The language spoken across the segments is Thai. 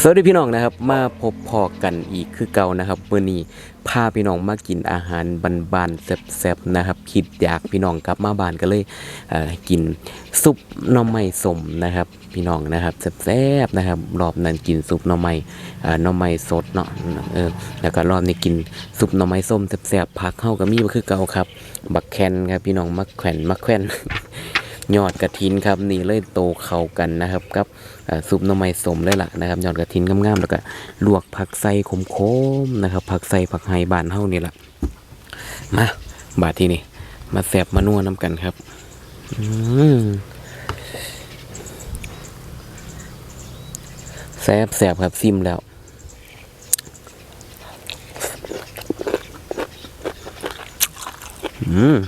สวัสดีพี่น้องนะครับ มาพบพอกันอีกคือเก่านะครับวันนี้พาพี่น้องมากินอาหารบานๆแซ่บๆนะครับ คิดอยากพี่น้องกลับมาบ้านก็เลยเกินซุปน่อไม้สมนะครับ พี่น้องนะครับแซ่บๆนะครับ รอบนั้นกินซุปน่อไม้น่อไม้สดเนาะเออแล้วก็รอบนี้กินซุปน่อไม้ส้มแซ่บๆผักเข้ากับมีก็คือเก่าครับ บักแคนครับพี่น้องมักแขวนมักแขวน ยอดกระถินครับนี่เลยโตเข้ากันนะครับกับซุปน่อไม้สมเลยล่ะนะครับยอดกระถินงามๆแล้วก็ลวกผักใส่ขมๆนะครับผักใส่ผักไฮบานเฮานี่ล่ะมาบาดที่นี่มาแสบมานัวน้ำกันครับอืแสบแสบครับซิมแล้วอืม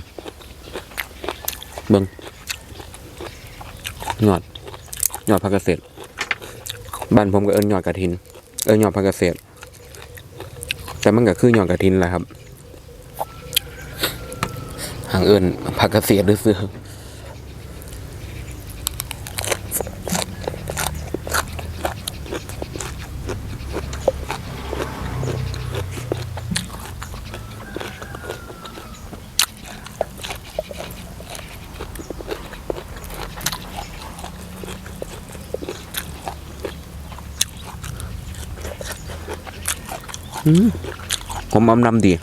เบิ่ง หยอดหยอดผักเกษตรบ้านผมก็เอิญหยอดกระถิน เอิญหยอดผักเกษตรแต่มันก็คือหยอดกระถินแหละครับหางเอิญผักเกษตรหรือซื้อ ผมอำนำดี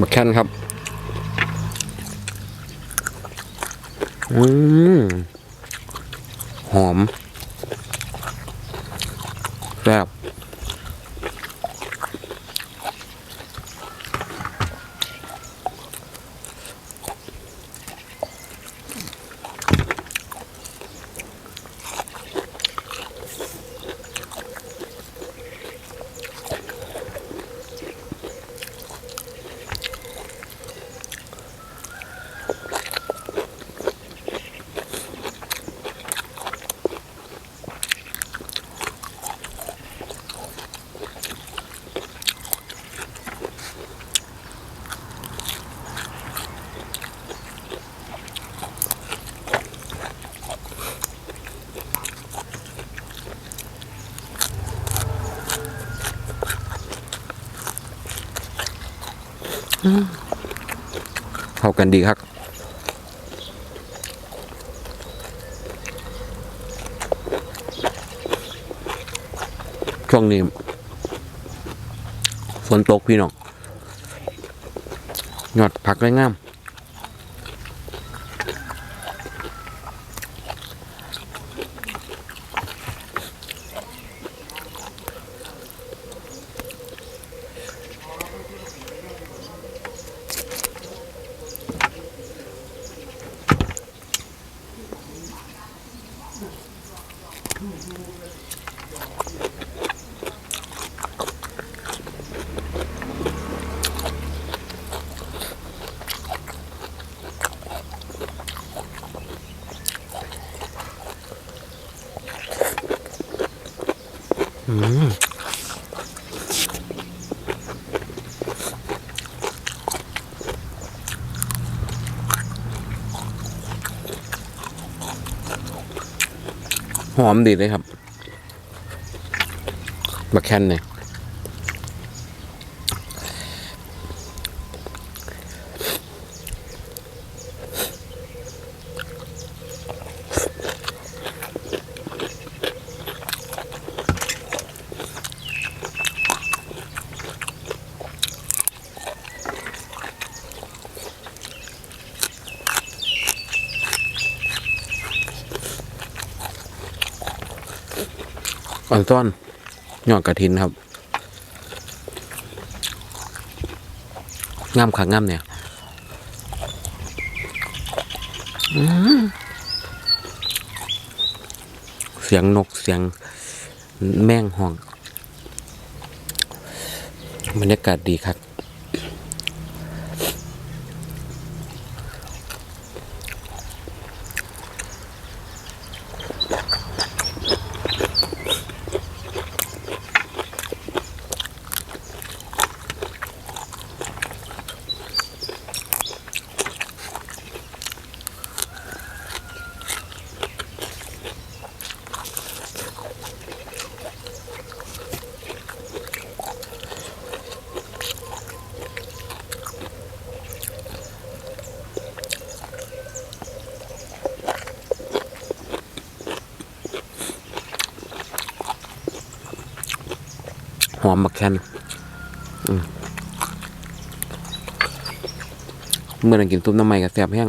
บักแคนครับ อืม หอมแซ่บ กันดีครับช่วงนี้ฝนตกพี่น้องยอดผักได้งาม หอมดีเลยครับบักแคนเนี่ย ก่อนต้อนยอดกระถินครับ งามขางามเนี่ยเสียงนกเสียงแม่งห้องบรรยากาศดีครับ อมบักแคนเมื่อนั้นกินซุปน้ำมันกับแซ่บแห้ง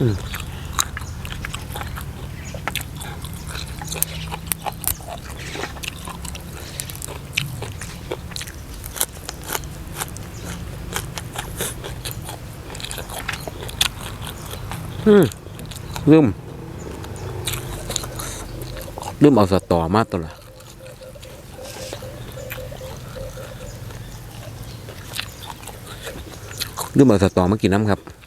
ลืมลืมเอาสตอมาตัวละลืมเอาสตอมากินน้ำครับ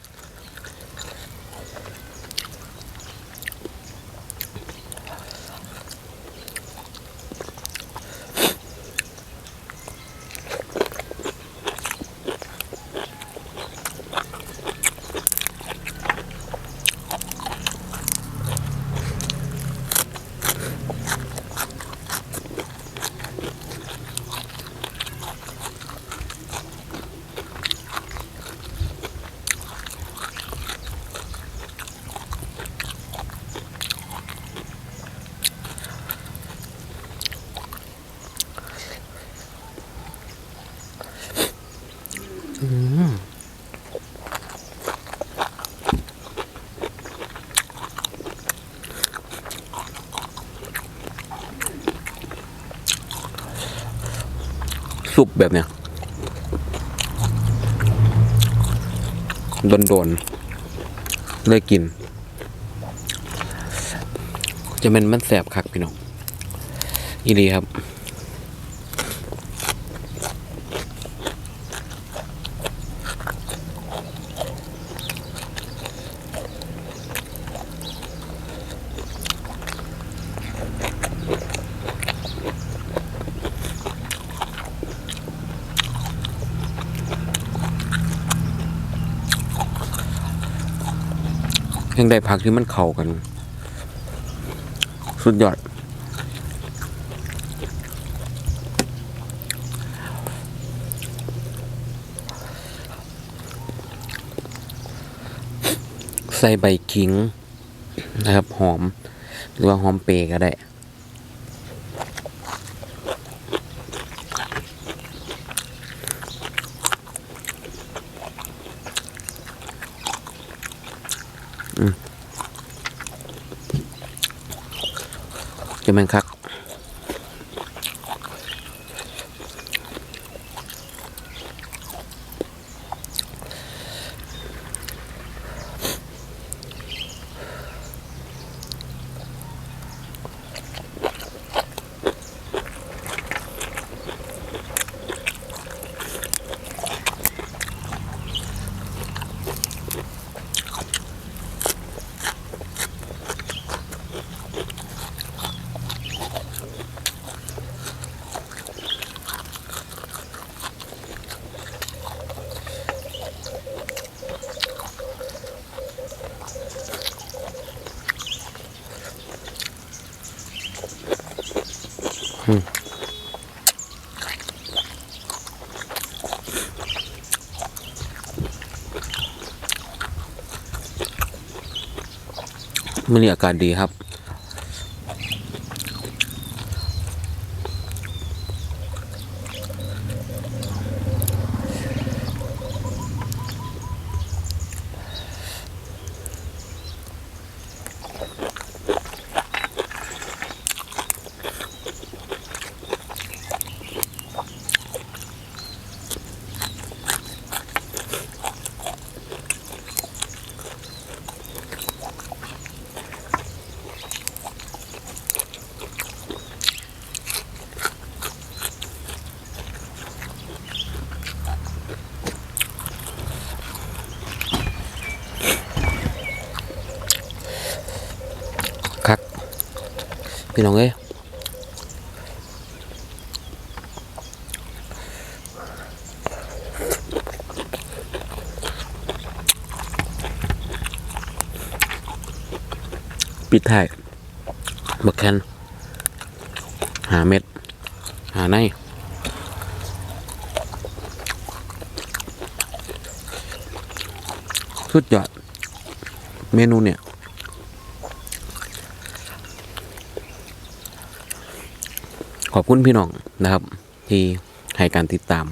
ซุปแบบเนี้ยโดนๆเลยกิน จะเป็นมันแสบคักพี่น้องอีดีครับ ยังได้พักที่มันเข้ากัน สุดยอด ใส่ใบขิงนะครับ หอม หรือว่าหอมเปรก็ได้ จะเป็นคัก มันนี่อากาศดีครับ พี่น้องเอ้ยปิดท้ายบักแคนหาเม็ด หาในสุดยอด เมนูเนี่ย ขอบคุณพี่น้องนะครับ ที่ให้การติดตาม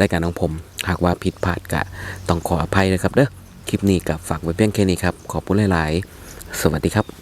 รายการของผม หากว่าผิดพลาดกะต้องขออภัยนะครับเด้อคลิปนี้กับฝากไว้เพียงแค่นี้ครับ ขอบคุณหลาย ๆ สวัสดีครับ